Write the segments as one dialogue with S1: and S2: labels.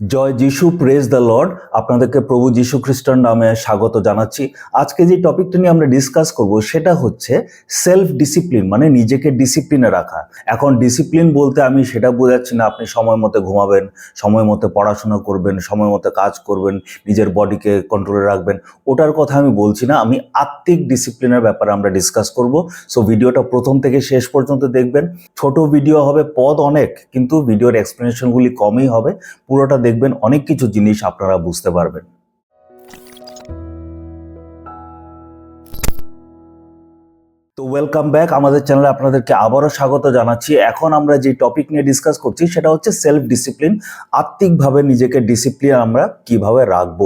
S1: জয় যিশু praise the Lord আপনাদেরকে প্রভু যিশু খ্রিস্টান নামে স্বাগত জানাচ্ছি। আজকে যে টপিকটা নিয়ে আমরা ডিসকাস করব, সেটা হচ্ছে সেলফ ডিসিপ্লিন মানে নিজেকে ডিসিপ্লিনে রাখা। এখন ডিসিপ্লিন বলতে আমি সেটা বোঝাচ্ছি না, আপনি সময় মতো ঘুমাবেন, সময় মতো পড়াশোনা করবেন, সময় মতো কাজ করবেন, নিজের বডিকে কন্ট্রোলে রাখবেন। ওটার কথা আমি বলছি না, আমি আত্মিক ডিসিপ্লিনের ব্যাপারে আমরা ডিসকাস করব। সো ভিডিওটা প্রথম থেকে শেষ পর্যন্ত দেখবেন। ছোট ভিডিও হবে পদ অনেক, কিন্তু ভিডিওর এক্সপ্লেনেশনগুলি কমই হবে। পুরোটা দেখবেন অনেক কিছু জিনিস আপনারা বুঝতে পারবেন। তো ওয়েলকাম ব্যাক আমাদের চ্যানেলে আপনাদেরকে আবারও স্বাগত জানাচ্ছি। এখন আমরা যে টপিক নিয়ে ডিসকাস করছি, সেটা হচ্ছে সেলফ ডিসিপ্লিন আত্মিকভাবে নিজেকে ডিসিপ্লিন আমরা কীভাবে রাখব?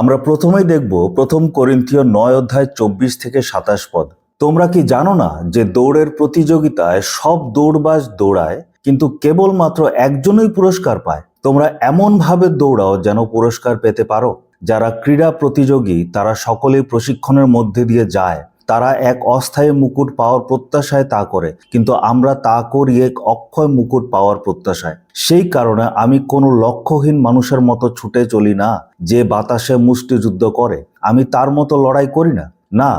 S1: আমরা প্রথমেই দেখব প্রথম করিন্থীয় নয় অধ্যায় চব্বিশ থেকে সাতাশ পদ। তোমরা কি জানো না যে দৌড়ের প্রতিযোগিতায় সব দৌড়বাজ দৌড়ায়, কিন্তু কেবলমাত্র একজনই পুরস্কার পায়? তোমরা এমনভাবে দৌড়াও যেন পুরস্কার পেতে পারো। যারা ক্রীড়া প্রতিযোগী, তারা সকলেই প্রশিক্ষণের মধ্যে দিয়ে যায়। তারা এক অস্থায়ী মুকুট পাওয়ার প্রত্যাশায় তা করে, কিন্তু আমরা তা করি এক অক্ষয় মুকুট পাওয়ার প্রত্যাশায়। সেই কারণে আমি কোনো লক্ষ্যহীন মানুষের মতো ছুটে চলি না, যে বাতাসে মুষ্টিযুদ্ধ করে। আমি তার মতো লড়াই করি না। না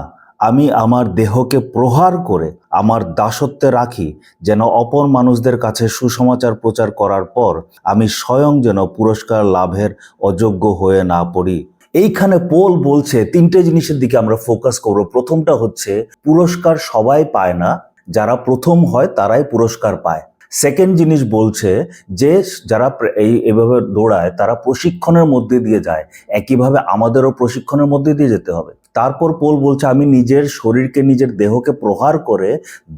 S1: আমি আমার দেহকে প্রহার করে আমার দাসত্বে রাখি, যেন অপর মানুষদের কাছে সুসমাচার প্রচার করার পর আমি স্বয়ং যেন পুরস্কার লাভের অযোগ্য হয়ে না পড়ি। এইখানে পোল বলছে, তিনটে জিনিসের দিকে আমরা ফোকাস করব। প্রথমটা হচ্ছে, পুরস্কার সবাই পায় না, যারা প্রথম হয় তারাই পুরস্কার পায়। সেকেন্ড জিনিস বলছে, যে যারা এই এভাবে দৌড়ায়, তারা প্রশিক্ষণের মধ্যে দিয়ে যায়। একইভাবে আমাদেরও প্রশিক্ষণের মধ্যে দিয়ে যেতে হবে। তারপর পোল বলছে, আমি নিজের শরীরকে, নিজের দেহকে প্রহার করে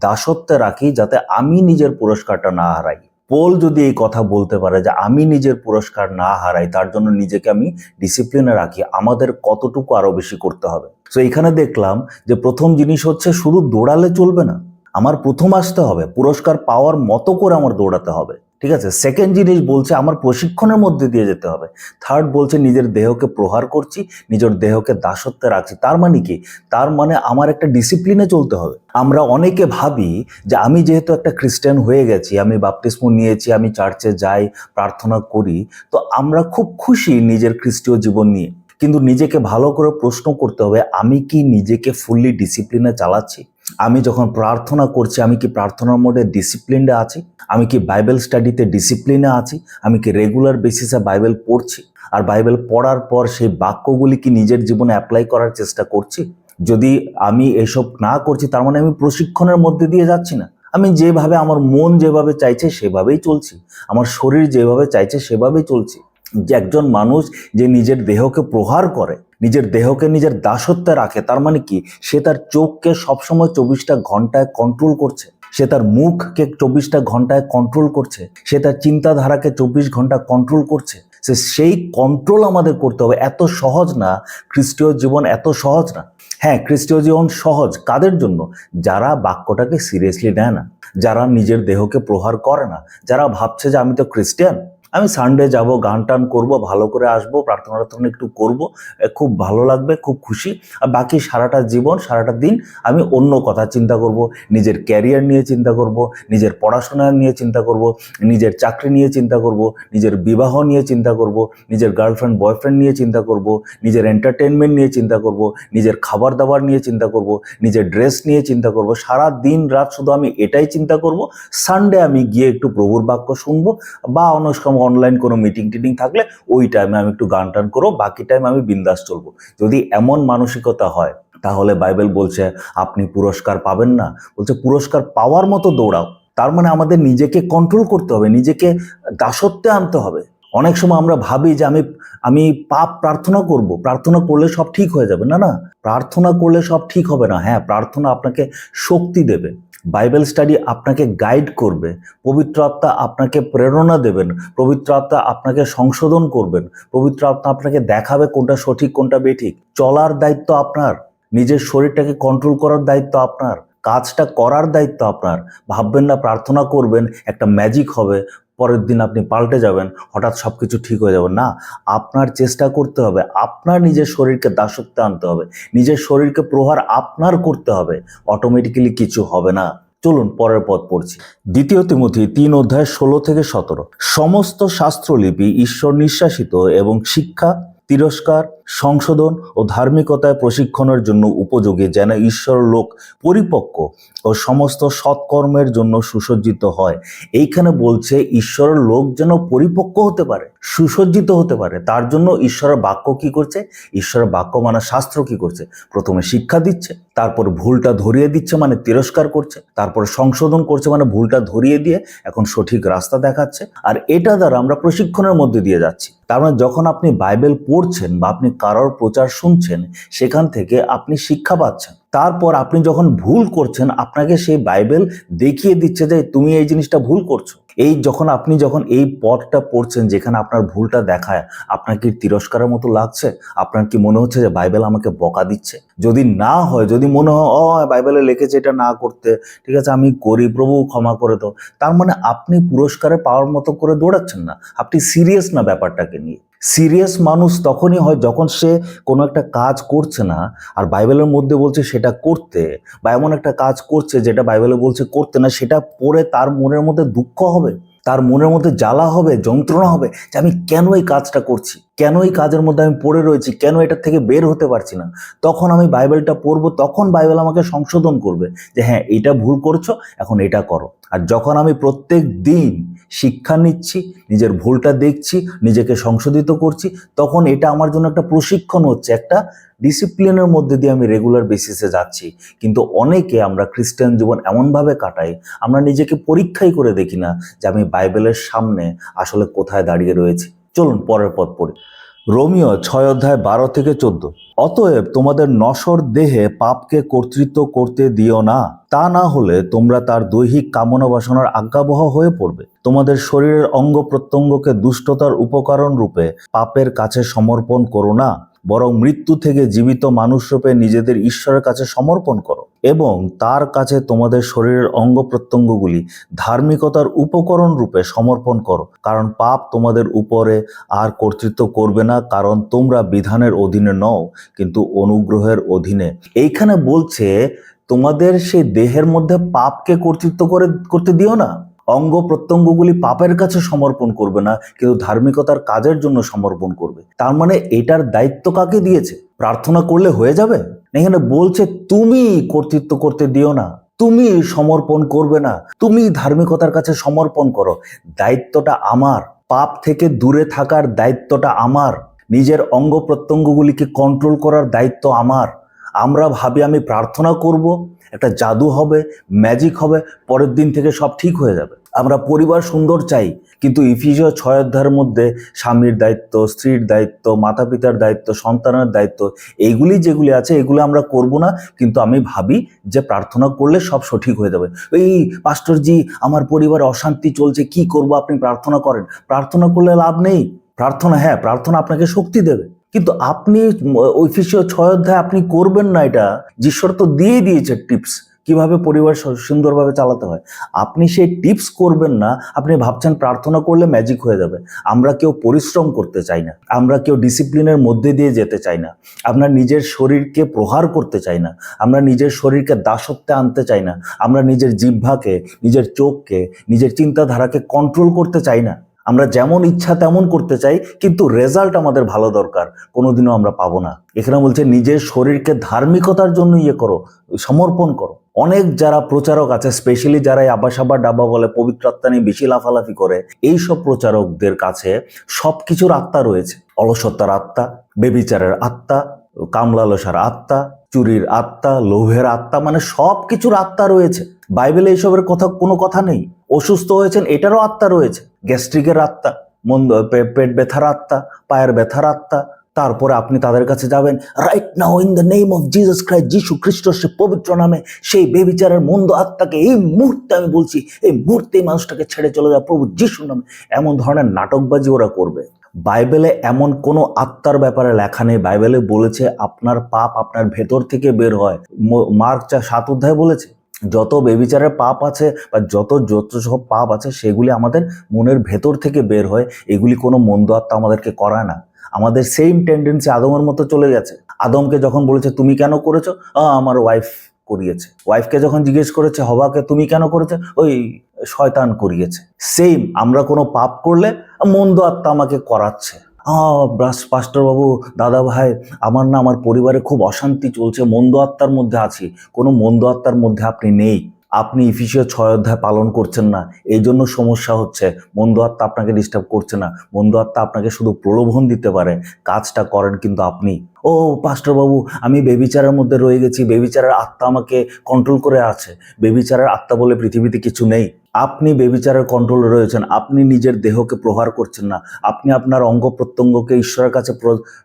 S1: দাসত্বে রাখি যাতে আমি নিজের পুরস্কারটা না হারাই। পোল যদি এই কথা বলতে পারে যে আমি নিজের পুরস্কার না হারাই, তার জন্য নিজেকে আমি ডিসিপ্লিনে রাখি, আমাদের কতটুকু আরও বেশি করতে হবে? তো এখানে দেখলাম যে প্রথম জিনিস হচ্ছে শুধু দৌড়ালে চলবে না, আমার প্রথম আসতে হবে, পুরস্কার পাওয়ার মতো করে আমার দৌড়াতে হবে। ঠিক আছে? সেকেন্ড জিনিস বলছে, আমার প্রশিক্ষণের মধ্যে দিয়ে যেতে হবে। থার্ড বলছে, নিজের দেহকে প্রহার করছি, নিজের দেহকে দাসত্বে রাখছি। তার মানে কি? তার মানে আমার একটা ডিসিপ্লিনে চলতে হবে। আমরা অনেকে ভাবি যে আমি যেহেতু একটা খ্রিস্টান হয়ে গেছি, আমি বাপটিস্ম নিয়েছি, আমি চার্চে যাই, প্রার্থনা করি, তো আমরা খুব খুশি নিজের খ্রিস্টীয় জীবন নিয়ে। কিন্তু নিজেকে ভালো করে প্রশ্ন করতে হবে, আমি কি নিজেকে ফুললি ডিসিপ্লিনে চালাচ্ছি? আমি যখন প্রার্থনা করছি, আমি কি প্রার্থনার মোডে ডিসিপ্লিনে আছি? আমি কি বাইবেল স্টাডিতে ডিসিপ্লিনে আছি? আমি কি রেগুলার বেসিসে বাইবেল পড়ছি? আর বাইবেল পড়ার পর সেই বাক্যগুলি কি নিজের জীবনে অ্যাপ্লাই করার চেষ্টা করছি? যদি আমি এসব না করছি, তার মানে আমি প্রশিক্ষণের মধ্যে দিয়ে যাচ্ছি না। আমি যেভাবে আমার মন যেভাবে চাইছে, সেভাবেই চলছি। আমার শরীর যেভাবে চাইছে, সেভাবেই চলছি। যে একজন মানুষ যে নিজের দেহকে প্রহার করে নিজের দেহকে নিজের দাসত্বে রাখে, তার মানে কি? সে তার চোখকে সবসময় চব্বিশটা ঘন্টায় কন্ট্রোল করছে। সে তার মুখকে চব্বিশটা ঘন্টায় কন্ট্রোল করছে। সে তার চিন্তাধারাকে চব্বিশ ঘণ্টা কন্ট্রোল করছে। সে সেই কন্ট্রোল আমাদের করতে হবে। এত সহজ না? খ্রিস্টীয় জীবন এত সহজ না? হ্যাঁ খ্রিস্টীয় জীবন সহজ। কাদের জন্য? যারা বাক্যটাকে সিরিয়াসলি নেয় না। যারা নিজের দেহকে প্রহার করে না। যারা ভাবছে যে আমি তো খ্রিস্টান। আমি সানডে যাব গান টান করব ভালো করে আসব প্রার্থনা প্রার্থনা একটু করব খুব ভালো লাগবে খুব খুশি আর বাকি সারাটা জীবন সারাটা দিন আমি অন্য কথা চিন্তা করব নিজের ক্যারিয়ার নিয়ে চিন্তা করব নিজের পড়াশোনা নিয়ে চিন্তা করব নিজের চাকরি নিয়ে চিন্তা করব নিজের বিবাহ নিয়ে চিন্তা করব নিজের গার্লফ্রেন্ড বয়ফ্রেন্ড নিয়ে চিন্তা করব নিজের এন্টারটেনমেন্ট নিয়ে চিন্তা করব নিজের খাবার দাবার নিয়ে চিন্তা করব নিজের ড্রেস নিয়ে চিন্তা করব সারা দিন রাত শুধু আমি এটাই চিন্তা করব সানডে আমি গিয়ে একটু প্রভুর বাক্য শুনব বা অন্য সময় অনলাইন কোনো মিটিং টিটিং থাকলে ওই টাইমে আমি একটু গান টান করব, বাকি টাইম আমি বিন্দাস চলবো। যদি এমন মানসিকতা হয়, তাহলে বাইবেল বলছে, আপনি পুরস্কার পাবেন না। বলছে, পুরস্কার পাওয়ার মতো দৌড়াও। তার মানে আমাদের নিজেকে কন্ট্রোল করতে হবে, নিজেকে দাসত্বে আনতে হবে। অনেক সময় আমরা ভাবি যে আমি আমি পাপ প্রার্থনা করব, প্রার্থনা করলে সব ঠিক হয়ে যাবে। না না, প্রার্থনা করলে সব ঠিক হবে না। হ্যাঁ প্রার্থনা আপনাকে শক্তি দেবে। বাইবেল স্টাডি আপনাকে গাইড করবে, পবিত্র আত্মা আপনাকে প্রেরণা দেবেন, পবিত্র আত্মা আপনাকে সংশোধন করবেন, পবিত্র আত্মা আপনাকে দেখাবে কোনটা সঠিক, কোনটা বেঠিক। চলার দায়িত্ব আপনার, নিজের শরীরটাকে কন্ট্রোল করার দায়িত্ব আপনার, কাজটা করার দায়িত্ব আপনার। ভাববেন না, প্রার্থনা করবেন, একটা ম্যাজিক হবে পরের দিন আপনি পাল্টে যাবেন, হঠাৎ সব কিছু ঠিক হয়ে যাবে। না, আপনার চেষ্টা করতে হবে, আপনার নিজের শরীরকে দাসত্বে আনতে হবে, নিজের শরীরকে প্রহার আপনার করতে হবে অটোমেটিক্যালি কিছু হবে না। চলুন পরের পদ পড়ছি। দ্বিতীয় তিমথি, তিন অধ্যায় ষোলো থেকে সতেরো। সমস্ত শাস্ত্রলিপি ঈশ্বর নিঃশ্বাসিত এবং শিক্ষা, তিরস্কার সংশোধন ও ধার্মিকতায় প্রশিক্ষণের জন্য উপযোগী যেন ঈশ্বর লোক পরিপক্ক ও সমস্ত সৎকর্মের জন্য সুসজ্জিত হয়। এইখানে বলছে ঈশ্বরের লোক যেন পরিপক্ক হতে পারে, সুসজ্জিত হতে পারে। তার জন্য ঈশ্বরের বাক্য কি করছে? ঈশ্বরের বাক্য মানে শাস্ত্র কি করছে? প্রথমে শিক্ষা দিচ্ছে, তারপর ভুলটা ধরিয়ে দিচ্ছে মানে তিরস্কার করছে, তারপর সংশোধন করছে মানে ভুলটা ধরিয়ে দিয়ে এখন সঠিক রাস্তা দেখাচ্ছে। আর এটা দ্বারা আমরা প্রশিক্ষণের মধ্যে দিয়ে যাচ্ছি। তার মানে যখন আপনি বাইবেল পড়ছেন বা আপনি কারোর প্রচার শুনছেন, সেখান থেকে আপনি শিক্ষা পাচ্ছেন। তারপর আপনি যখন ভুল করছেন, আপনাকে সেই বাইবেল দেখিয়ে দিচ্ছে যে তুমি এই জিনিসটা ভুল করছ। এই যখন আপনি যখন এই পথটা পড়ছেন, যেখানে আপনার ভুলটা দেখায়, আপনার কি তিরস্কারের মতো লাগছে? আপনার কি মনে হচ্ছে যে বাইবেল আমাকে বকা দিচ্ছে? যদি না হয়, যদি মনে হয় ও বাইবেলে লিখেছে এটা না করতে, ঠিক আছে, আমি করি, প্রভু ক্ষমা করে দাও। তার মানে আপনি পুরস্কারে পাওয়ার মতো করে দৌড়াচ্ছেন না। আপনি সিরিয়াস না ব্যাপারটাকে নিয়ে। সিরিয়াস মানুষ তখনই হয় যখন সে কোনো একটা কাজ করছে না, আর বাইবেলের মধ্যে বলছে সেটা করতে, বা এমন একটা কাজ করছে যেটা বাইবেলে বলছে করতে না, সেটা পড়ে তার মনের মধ্যে দুঃখ হবে, তার মনের মধ্যে জ্বালা হবে, যন্ত্রণা হবে যে আমি কেন এই কাজটা করছি? কেন এই কাজের মধ্যে আমি পড়ে রয়েছি? কেন এটার থেকে বের হতে পারছি না? তখন আমি বাইবেলটা পড়ব, তখন বাইবেল আমাকে সংশোধন করবে যে হ্যাঁ এটা ভুল করছ, এখন এটা করো। আর যখন আমি প্রত্যেক দিন শিক্ষা নিচ্ছি, নিজের ভুলটা দেখছি, নিজেকে সংশোধিত করছি, তখন এটা আমার জন্য একটা প্রশিক্ষণ হচ্ছে, একটা ডিসিপ্লিনের মধ্যে দিয়ে আমি রেগুলার বেসিসে যাচ্ছি। কিন্তু অনেকে আমরা খ্রিস্টান জীবন এমনভাবে কাটাই, আমরা নিজেকে পরীক্ষাই করে দেখি না যে আমি বাইবেলের সামনে আসলে কোথায় দাঁড়িয়ে রয়েছি। চলুন পরের পথ পড়ি। রোমিও ছয় অধ্যায় বারো থেকে চোদ্দ। অতএব তোমাদের নশর দেহে পাপকে কর্তৃত্ব করতে দিও না। তা না হলে তোমরা তার দৈহিক কামনা বাসনার আজ্ঞাবহ হয়ে পড়বে। তোমাদের শরীরের অঙ্গ প্রত্যঙ্গকে দুষ্টতার উপকরণ রূপে পাপের কাছে সমর্পণ করো না। বরং মৃত্যু থেকে জীবিত মানুষরূপে নিজেদের ঈশ্বরের কাছে সমর্পণ করো এবং তার কাছে তোমাদের শরীরের অঙ্গ প্রত্যঙ্গগুলি ধার্মিকতার উপকরণ রূপে সমর্পণ করো। কারণ পাপ তোমাদের উপরে আর কর্তৃত্ব করবে না, কারণ তোমরা বিধানের অধীনে নও, কিন্তু অনুগ্রহের অধীনে। এইখানে বলছে, তোমাদের সেই দেহের মধ্যে পাপকে কর্তৃত্ব করে, করতে দিও না। অঙ্গ প্রত্যঙ্গগুলি পাপের কাছে সমর্পণ করবে না, কিন্তু ধার্মিকতার কাজের জন্য সমর্পণ করবে। তার মানে এটার দায়িত্ব কাকে দিয়েছে? প্রার্থনা করলে হয়ে যাবে? এখানে বলছে, তুমি কর্তৃত্ব করতে দিও না, তুমি সমর্পণ করবে না, তুমি ধার্মিকতার কাছে সমর্পণ করো। দায়িত্বটা আমার, পাপ থেকে দূরে থাকার দায়িত্বটা আমার। নিজের অঙ্গ প্রত্যঙ্গগুলিকে কন্ট্রোল করার দায়িত্ব আমার। আমরা ভাবি আমি প্রার্থনা করব, একটা জাদু হবে ম্যাজিক হবে, পরের দিন থেকে সব ঠিক হয়ে যাবে। আমরা পরিবার সুন্দর চাই, কিন্তু ইফিজীয় ছয় অধ্যায়ের মধ্যে স্বামীর দায়িত্ব, স্ত্রীর দায়িত্ব মাতা পিতার দায়িত্ব, সন্তানের দায়িত্ব, এইগুলি যেগুলি আছে, এগুলো আমরা করব না, কিন্তু আমি ভাবি যে প্রার্থনা করলে সব সঠিক হয়ে যাবে। এই পাস্টরজি, আমার পরিবারে অশান্তি চলছে, কি করব আপনি প্রার্থনা করেন। প্রার্থনা করলে লাভ নেই। প্রার্থনা হ্যাঁ প্রার্থনা আপনাকে শক্তি দেবে। কিন্তু আপনি ঐফিসীয় ছয় অধ্যায় আপনি করবেন না এটা। ঈশ্বর তো দিয়ে দিয়েছে টিপস কীভাবে পরিবার সুন্দরভাবে চালাতে হয়। আপনি সেই টিপস করবেন না, আপনি ভাবছেন প্রার্থনা করলে ম্যাজিক হয়ে যাবে। আমরা কেউ পরিশ্রম করতে চাই না, আমরা কেউ ডিসিপ্লিনের মধ্যে দিয়ে যেতে চাই না। আমরা নিজের শরীরকে প্রহার করতে চাই না, আমরা নিজের শরীরকে দাসত্বে আনতে চাই না, আমরা নিজের জিহ্বাকে, নিজের চোখকে, নিজের চিন্তাধারাকে কন্ট্রোল করতে চাই না। আমরা যেমন ইচ্ছা তেমন করতে চাই, কিন্তু রেজাল্ট আমাদের ভালো দরকার, কোনোদিনও আমরা পাবো না। এখানে বলছে, নিজের শরীরকে ধার্মিকতার জন্য ইয়ে করো, সমর্পণ করো। অনেক যারা প্রচারক আছে স্পেশালি যারা এই আবা সাবা ডাবা বলে পবিত্র আত্মা নিয়ে বেশি লাফালাফি করে, এইসব প্রচারকদের কাছে সব কিছুর আত্মা রয়েছে। অলসত্তার আত্মা, বেবিচারের আত্মা, কামলালসার আত্মা চুরির আত্মা, লোভের আত্মা মানে সব কিছুর আত্মা রয়েছে। বাইবেলে এইসবের কথা, কোনো কথা নেই। অসুস্থ হয়েছেন, এটারও আত্মা রয়েছে। গ্যাস্ট্রিকের আত্মা, মন্দ পেট ব্যথার আত্মা, পায়ের ব্যথার আত্মা, তারপরে আপনি তাদের কাছে যাবেন। Right now in the name of Jesus Christ যিশু খ্রিস্ট, সে পবিত্র নামে সেই বেবিচারের মন্দ আত্মাকে এই মুহূর্তে আমি বলছি, এই মুহূর্তে এই মানুষটাকে ছেড়ে চলে যা প্রভু যিশুর নামে। এমন ধরনের নাটকবাজি ওরা করবে। বাইবেলে এমন কোনো আত্মার ব্যাপারে লেখা নেই। বাইবেলে বলেছে, আপনার পাপ আপনার ভেতর থেকে বের হয়। মার্ক চা সাত অধ্যায় বলেছে, যত বেবিচারের পাপ আছে বা যত যত সব পাপ আছে, সেগুলি আমাদের মনের ভেতর থেকে বের হয়। এগুলি কোনো মন্দ আত্মা আমাদেরকে করায় না। আমাদের সেম টেন্ডেন্সি আদমের মতো চলে গেছে। আদমকে যখন বলেছে, তুমি কেন করেছ? আমার ওয়াইফ করিয়েছে। ওয়াইফকে যখন জিজ্ঞেস করেছে, হবাকে তুমি কেন করেছে? ওই শয়তান করিয়েছে। সেম আমরা কোনো পাপ করলে মন্দ আত্মা আমাকে করাচ্ছে। আহ, ব্রাস পাস্টর বাবু, দাদা ভাই, আমার না আমার পরিবারে খুব অশান্তি চলছে, মন্দ আত্মার মধ্যে আছি, কোনো মন্দ আত্মার মধ্যে আপনি নেই। আপনি ইফিসীয় ছয় অধ্যায় পালন করছেন না, এই জন্য সমস্যা হচ্ছে, মন্দ আত্মা আপনাকে ডিস্টার্ব করছে না, মন্দ আত্মা আপনাকে শুধু প্রলোভন দিতে পারে, কাজটা করেন কিন্তু আপনি। ও পাস্টর বাবু, আমি বেবিচারের মধ্যে রয়ে গেছি, বেবিচারের আত্মা আমাকে কন্ট্রোল করে আছে, বেবিচারের আত্মা বলে পৃথিবীতে কিছু নেই। আপনি বেবিচারের কন্ট্রোলে রয়েছেন, আপনি নিজের দেহকে প্রহার করছেন না, আপনি আপনার অঙ্গ প্রত্যঙ্গকে ঈশ্বরের কাছে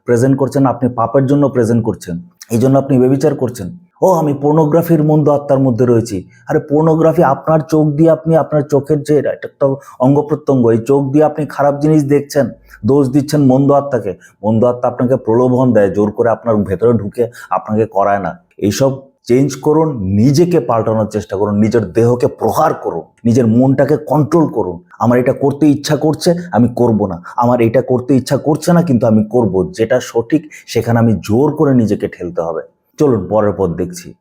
S1: প্রেজেন্ট করছেন, আপনি পাপের জন্য প্রেজেন্ট করছেন, এই জন্য আপনি বেবিচার করছেন। ও, আমি পর্নোগ্রাফির মন্দ আত্মার মধ্যে রয়েছি। আরে পর্নোগ্রাফি আপনার চোখ দিয়ে আপনি আপনার চোখের যে একটা অঙ্গ প্রত্যঙ্গ, এই চোখ দিয়ে আপনি খারাপ জিনিস দেখছেন, দোষ দিচ্ছেন মন্দ আত্মাকে, মন্দ আত্মা আপনাকে প্রলোভন দেয়, জোর করে আপনার ভেতরে ঢুকে আপনাকে করায় না। এইসব চেঞ্জ করুন, নিজেকে পাল্টানোর চেষ্টা করুন, নিজের দেহকে প্রহার করুন, নিজের মনটাকে কন্ট্রোল করুন। আমার এটা করতে ইচ্ছা করছে, আমি করব না। আমার এটা করতে ইচ্ছা করছে না, কিন্তু আমি করব। যেটা সঠিক, সেখানে আমি জোর করে নিজেকে ঠেলতে হবে। চলুন, পরের পর দেখছি।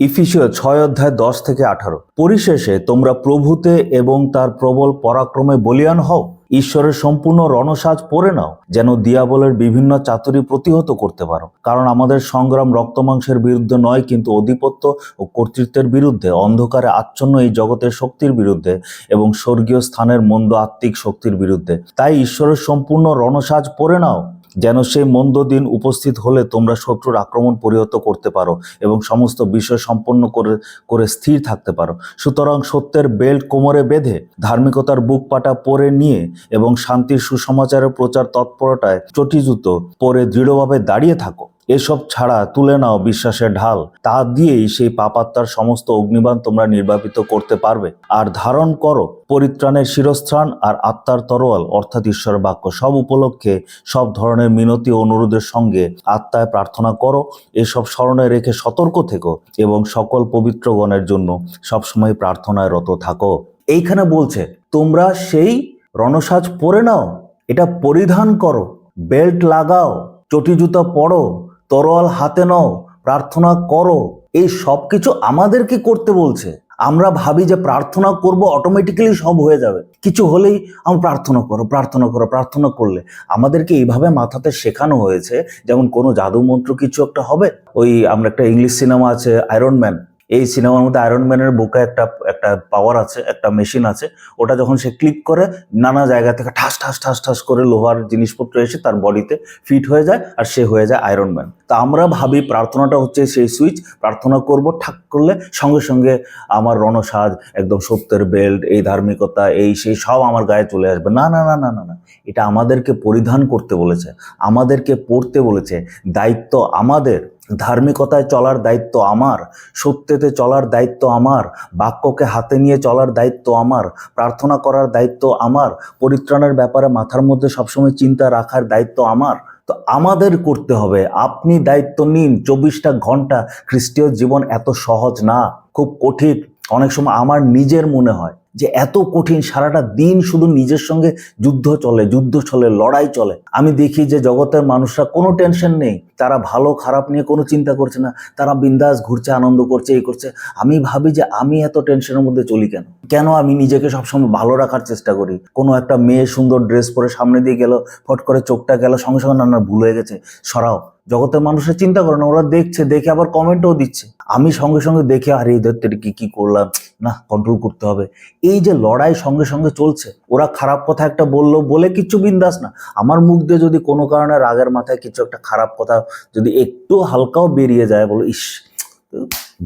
S1: ইফিসীয় ছয় অধ্যায় দশ থেকে আঠারো। পরিশেষে তোমরা প্রভুতে এবং তার প্রবল পরাক্রমে বলিয়ান হও। ঈশ্বরের সম্পূর্ণ রণসাজ পরে নাও, যেন দিয়াবলের বিভিন্ন চাতুরি প্রতিহত করতে পারো। কারণ আমাদের সংগ্রাম রক্তমাংসের বিরুদ্ধে নয়, কিন্তু অধিপত্য ও কর্তৃত্বের বিরুদ্ধে, অন্ধকারে আচ্ছন্ন এই জগতের শক্তির বিরুদ্ধে এবং স্বর্গীয় স্থানের মন্দ আত্মিক শক্তির বিরুদ্ধে। তাই ঈশ্বরের সম্পূর্ণ রণসাজ পরে নাও। যেন সেই মন্দ দিন উপস্থিত হলে তোমরা শত্রুর আক্রমণ পরিহত করতে পারো এবং সমস্ত বিষয় সম্পন্ন করে করে স্থির থাকতে পারো। সুতরাং সত্যের বেল্ট কোমরে বেঁধে, ধার্মিকতার বুক পাটা পরে নিয়ে এবং শান্তির সুসমাচারের প্রচার তৎপরতায় চটিজুত পরে দৃঢ়ভাবে দাঁড়িয়ে থাকো। এসব ছাড়া তুলে নাও বিশ্বাসের ঢাল। তা দিয়েই সেই পাপাত্মার সমস্ত অগ্নিবাণ তোমরা নির্বাপিত করতে পারবে। আর ধারণ করো, পরিত্রাণের শিরস্থান আর আত্মার তরোয়াল, অর্থাৎ ঈশ্বর বাক্য, সব উপলক্ষে, সব ধরনের মিনতি অনুরোধের সঙ্গে আত্মায় প্রার্থনা করো। এসব স্মরণে রেখে সতর্ক থেকো এবং সকল পবিত্রগণের জন্য সবসময় প্রার্থনায় রত থাকো। এইখানে বলছে, তোমরা সেই রণসাজ পরে নাও, এটা পরিধান করো, বেল্ট লাগাও, চটি জুতা পরো তরোয়াল হাতে নাও, প্রার্থনা করো। এই সব কিছু আমাদেরকে করতে বলছে? আমরা ভাবি যে প্রার্থনা করব অটোমেটিক্যালি সব হয়ে যাবে। কিছু হলেই আমরা প্রার্থনা করো প্রার্থনা করো, প্রার্থনা করলে। আমাদেরকে এইভাবে মাথাতে শেখানো হয়েছে। যেমন কোনো জাদু মন্ত্র কিছু একটা হবে। ওই আমরা একটা ইংলিশ সিনেমা আছে আয়রন ম্যান এই সিনেমার মধ্যে আয়রন ম্যানের বুকে একটা একটা পাওয়ার আছে, একটা মেশিন আছে। ওটা যখন সে ক্লিক করে, নানা জায়গা থেকে ঠাস ঠাস ঠাস ঠাস করে লোহার জিনিসপত্র এসে তার বডিতে ফিট হয়ে যায় আর সে হয়ে যায় আয়রন ম্যান তা আমরা ভাবি প্রার্থনাটা হচ্ছে সেই সুইচ প্রার্থনা করব, ঠাক করলে সঙ্গে সঙ্গে আমার রণসাজ, একদম সত্যের বেল্ট এই ধার্মিকতা, এই সেই সব আমার গায়ে চলে আসবে। না না না না না না। এটা আমাদেরকে পরিধান করতে বলেছে। আমাদেরকে পড়তে বলেছে। দায়িত্ব আমাদের। ধার্মিকতায় চলার দায়িত্ব আমার, সত্যতে চলার দায়িত্ব আমার, বাক্যকে হাতে নিয়ে চলার দায়িত্ব আমার, প্রার্থনা করার দায়িত্ব আমার, পরিত্রাণের ব্যাপারে মাথার মধ্যে সবসময় চিন্তা রাখার দায়িত্ব আমার। তো আমাদের করতে হবে। আপনি দায়িত্ব নিন। চব্বিশটা ঘণ্টা খ্রিস্টীয় জীবন এত সহজ না, খুব কঠিন। অনেক সময় আমার নিজের মনে হয়। যে এত কঠিন সারাটা দিন শুধু নিজের সঙ্গে যুদ্ধ চলে যুদ্ধ চলে, লড়াই চলে। আমি দেখি যে জগতের মানুষরা কোনো টেনশন নেই। তারা ভালো, খারাপ নিয়ে কোনো চিন্তা করছে না। তারা বিন্দাস ঘুরছে, আনন্দ করছে, এই করছে। আমি ভাবি যে আমি এত টেনশনের মধ্যে চলি কেন? কেন আমি নিজেকে সবসময় ভালো রাখার চেষ্টা করি? কোনো একটা মেয়ে সুন্দর ড্রেস পরে সামনে দিয়ে গেল, ফট করে চোখটা গেল, সঙ্গে সঙ্গে না ভুল হয়ে গেছে। সরাও। জগতের মানুষের চিন্তা করে না, ওরা দেখছে, দেখে আবার কমেন্টও দিচ্ছে। আমি সঙ্গে সঙ্গে দেখে, আরে ধরতে কি কি করলাম? না কন্ট্রোল করতে হবে। এই যে লড়াই সঙ্গে সঙ্গে চলছে, ওরা খারাপ কথা একটা বলল বলে কিচ্ছু বিন্দাস না। আমার মুখ দিয়ে যদি কোনো কারণে রাগের মাথায় কিছু একটা খারাপ কথা যদি একটু হালকাও বেরিয়ে যায়, বলো, ইস,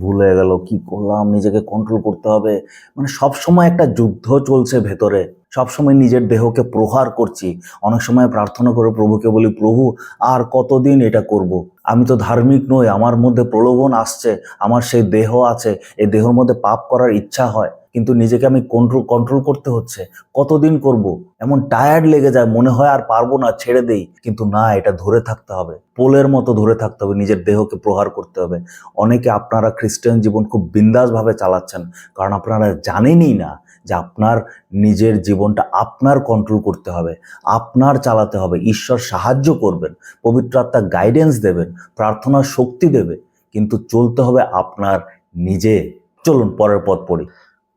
S1: ভুল হয়ে গেল, কি করলাম? নিজেকে কন্ট্রোল করতে হবে। মানে সব সময় একটা যুদ্ধ চলছে ভেতরে। সবসময় নিজের দেহকে প্রহার করছি। অনেক সময় প্রার্থনা করে, প্রভুকে বলি, প্রভু, আর কতদিন এটা করব। আমি তো ধার্মিক নই, আমার মধ্যে প্রলোভন আসছে, আমার সেই দেহ আছে, এই দেহের মধ্যে পাপ করার ইচ্ছা হয়, কিন্তু নিজেকে আমি কন্ট্রোল কন্ট্রোল করতে হচ্ছে। কতদিন করব। এমন টায়ার্ড লেগে যায়, মনে হয় আর পারব না, ছেড়ে দেই। কিন্তু না, এটা ধরে থাকতে হবে। পোলের মতো ধরে থাকতে হবে, নিজের দেহকে প্রহার করতে হবে। অনেকে আপনারা খ্রিস্টান জীবন খুব বিন্দাসভাবে চালাচ্ছেন, কারণ আপনারা জানেনই না যে আপনার নিজের জীবনটা আপনার কন্ট্রোল করতে হবে, আপনার চালাতে হবে, ঈশ্বর সাহায্য করবেন, পবিত্র আত্মা গাইডেন্স দেবেন, প্রার্থনার শক্তি দেবে, কিন্তু চলতে হবে আপনার নিজে। চলুন, পরের পথ পড়ি।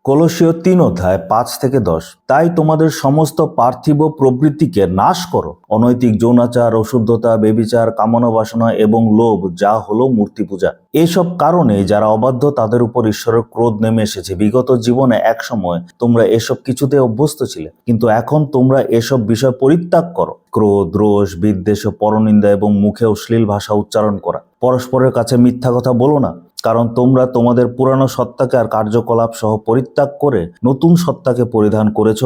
S1: কলসীয় তিন অধ্যায় পাঁচ থেকে দশ। তাই তোমাদের সমস্ত পার্থিব প্রবৃত্তিকে নাশ করো। অনৈতিক যৌনাচার, অশুদ্ধতা, বেবিচার, কামনা বাসনা এবং লোভ, যা হলো মূর্তি পূজা। এইসব কারণে যারা অবাধ্য, তাদের উপর ঈশ্বরের ক্রোধ নেমে এসেছে। বিগত জীবনে এক সময় তোমরা এসব কিছুতে অভ্যস্ত ছিলে, কিন্তু এখন তোমরা এসব বিষয় পরিত্যাগ করো। ক্রোধ, রোষ, বিদ্বেষ, পরনিন্দা এবং মুখে অশ্লীল ভাষা উচ্চারণ করা। পরস্পরের কাছে মিথ্যা কথা বলো না। কারণ তোমরা তোমাদের পুরানো সত্তাকে আর কার্যকলাপ সহ পরিত্যাগ করে নতুন সত্তাকে পরিধান করেছ,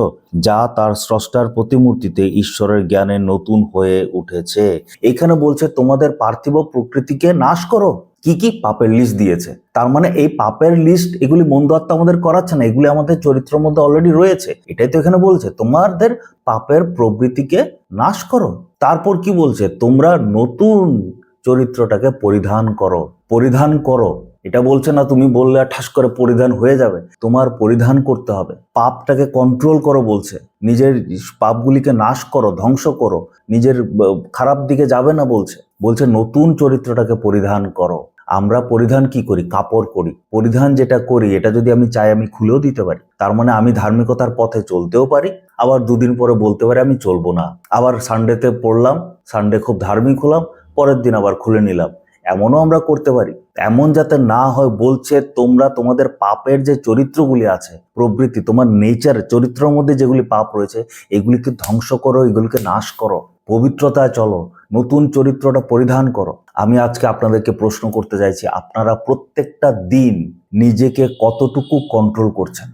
S1: যা তার স্রষ্টার প্রতিমূর্তিতে ঈশ্বরের জ্ঞানে নতুন হয়ে উঠেছে। এখানে বলছে, তোমাদের পার্থিব প্রকৃতিকে নাশ করো। কি কি পাপের লিস্ট দিয়েছে? তার মানে এই পাপের লিস্ট এগুলি মন্দ আত্মা আমাদের করাচ্ছে না, এগুলি আমাদের চরিত্রের মধ্যে অলরেডি রয়েছে। এটাই তো এখানে বলছে, তোমাদের পাপের প্রবৃত্তিকে নাশ করো। তারপর কি বলছে? তোমরা নতুন চরিত্রটাকে পরিধান করো। পরিধান করো। এটা বলছে না তুমি বললে আর ঠাস করে পরিধান হয়ে যাবে। তোমার পরিধান করতে হবে। পাপটাকে কন্ট্রোল করো বলছে। নিজের পাপগুলিকে নাশ করো, ধ্বংস করো। নিজের খারাপ দিকে যাবে না বলছে। বলছে নতুন চরিত্রটাকে পরিধান করো। আমরা পরিধান কি করি? কাপড় করি। পরিধান যেটা করি, এটা যদি আমি চাই আমি খুলেও দিতে পারি। তার মানে আমি ধার্মিকতার পথে চলতেও পারি। আবার দুদিন পরে বলতে পারি আমি চলবো না। আবার সানডেতে পড়লাম সানডে খুব ধার্মিক হলাম, পরের দিন আবার খুলে নিলাম। এমনও আমরা করতে পারি। এমন যাতে না হয় বলছে, তোমরা তোমাদের পাপের যে চরিত্রগুলি আছে প্রবৃত্তি তোমার নেচার চরিত্রের মধ্যে যেগুলি পাপ রয়েছে, এগুলিকে ধ্বংস করো, এগুলিকে নাশ করো। পবিত্রতায় চলো, নতুন চরিত্রটা পরিধান করো। আমি আজকে আপনাদেরকে প্রশ্ন করতে চাইছি, আপনারা প্রত্যেকটা দিন নিজেকে কতটুকু কন্ট্রোল করছেন?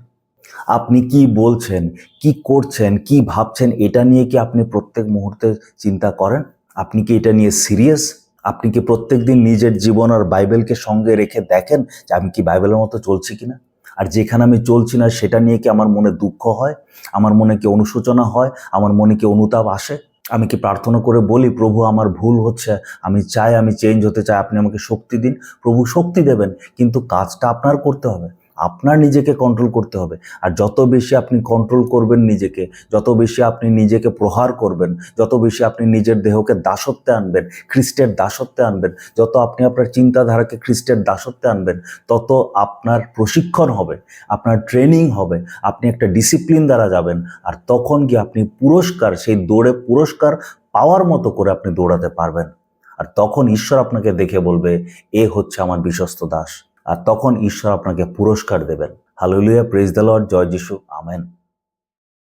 S1: আপনি কি বলছেন, কি করছেন, কি ভাবছেন, এটা নিয়ে কি আপনি প্রত্যেক মুহূর্তে চিন্তা করেন? আপনি কি এটা নিয়ে সিরিয়াস আপনি কি প্রত্যেকদিন নিজের জীবন আর বাইবেলকে সঙ্গে রেখে দেখেন যে আমি কি বাইবেলের মতো চলছি কিনা? আর যেখানে আমি চলছি না, সেটা নিয়ে কি আমার মনে দুঃখ হয়? আমার মনে কি অনুশোচনা হয়? আমার মনে কি অনুতাপ আসে? আমি কি প্রার্থনা করে বলি, প্রভু, আমার ভুল হচ্ছে, আমি চাই আমি চেঞ্জ হতে চাই, আপনি আমাকে শক্তি দিন। প্রভু শক্তি দেবেন, কিন্তু কাজটা আপনার করতে হবে। আপনার নিজেকে কন্ট্রোল করতে হবে। আর যত বেশি আপনি কন্ট্রোল করবেন নিজেকে, যত বেশি আপনি নিজেকে প্রহার করবেন, যত বেশি আপনি নিজের দেহকে দাসত্বে আনবেন, খ্রিস্টের দাসত্বে আনবেন, যত আপনি আপনার চিন্তাধারাকে খ্রিস্টের দাসত্বে আনবেন, তত আপনার প্রশিক্ষণ হবে, আপনার ট্রেনিং হবে, আপনি একটা ডিসিপ্লিন দ্বারা যাবেন, আর তখন গিয়ে আপনি পুরস্কার, সেই দৌড়ে পুরস্কার পাওয়ার মতো করে আপনি দৌড়াতে পারবেন। আর তখন ঈশ্বর আপনাকে দেখে বলবে, এ হচ্ছে আমার বিশ্বস্ত দাস। আর তখন ঈশ্বর আপনাকে পুরস্কার দেবেন। হালুলিয়া প্রেজ দ্য লর্ড জয় যিশু আমেন